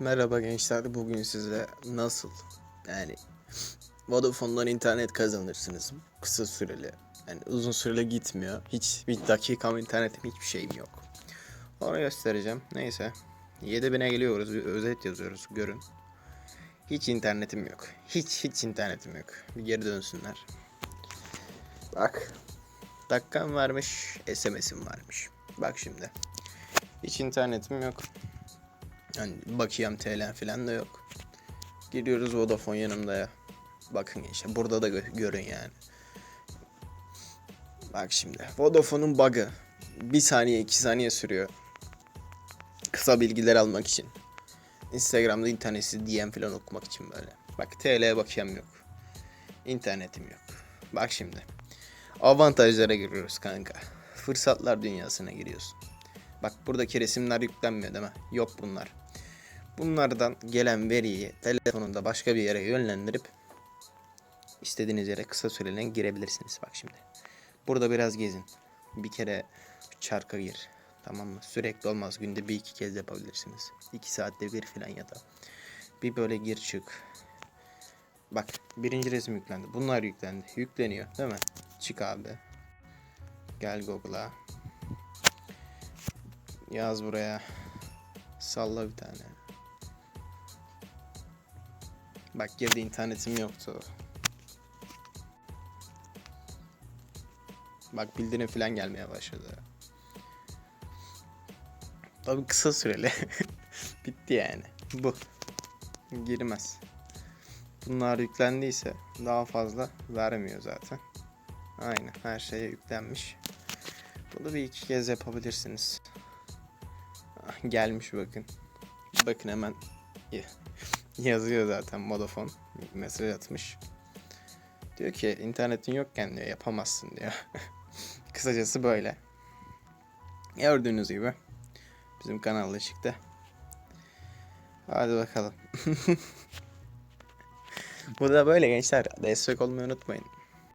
Merhaba gençler. Bugün size nasıl yani Vodafone'dan internet kazanırsınız kısa süreli. Yani uzun süreli gitmiyor. Hiç bir dakikam internetim hiçbir şeyim yok. Onu göstereceğim. Neyse. 7000'e geliyoruz. Bir özet yazıyoruz. Görün. Hiç internetim yok. Hiç hiç internetim yok. Bir geri dönsünler. Bak. Dakikam varmış. SMS'im varmış. Bak şimdi. Hiç internetim yok. Yani bakayım TL falan da yok. Giriyoruz Vodafone yanımda ya. Bakın işte burada da gö- görün yani. Bak şimdi. Vodafone'un bug'ı. Bir saniye iki saniye sürüyor. Kısa bilgiler almak için. Instagram'da interneti DM falan okumak için böyle. Bak TL bakayım yok. İnternetim yok. Bak şimdi. Avantajlara giriyoruz kanka. Fırsatlar dünyasına giriyorsun. Bak buradaki resimler yüklenmiyor değil mi? Yok bunlar. Bunlardan gelen veriyi telefonunda başka bir yere yönlendirip istediğiniz yere kısa süreliğine girebilirsiniz. Bak şimdi. Burada biraz gezin. Bir kere çarka gir. Tamam mı? Sürekli olmaz. Günde bir iki kez yapabilirsiniz. İki saatte bir falan ya da. Bir böyle gir çık. Bak birinci resim yüklendi. Bunlar yüklendi. Yükleniyor değil mi? Çık abi. Gel Google'a. Yaz buraya. Salla bir tane. Bak girdi internetim yoktu. Bak bildirim falan gelmeye başladı. Tabi kısa süreli. Bitti yani. Bu. Girmez. Bunlar yüklendiyse daha fazla vermiyor zaten. Aynen her şeye yüklenmiş. Bunu bir iki kez yapabilirsiniz. Ah, Gelmiş bakın. Bakın hemen yazıyor zaten Vodafone. Mesaj atmış. Diyor ki internetin yokken diyor yapamazsın diyor. Kısacası böyle. Gördüğünüz gibi bizim kanalda çıktı. Hadi bakalım. Bu da böyle gençler. Destek olmayı unutmayın.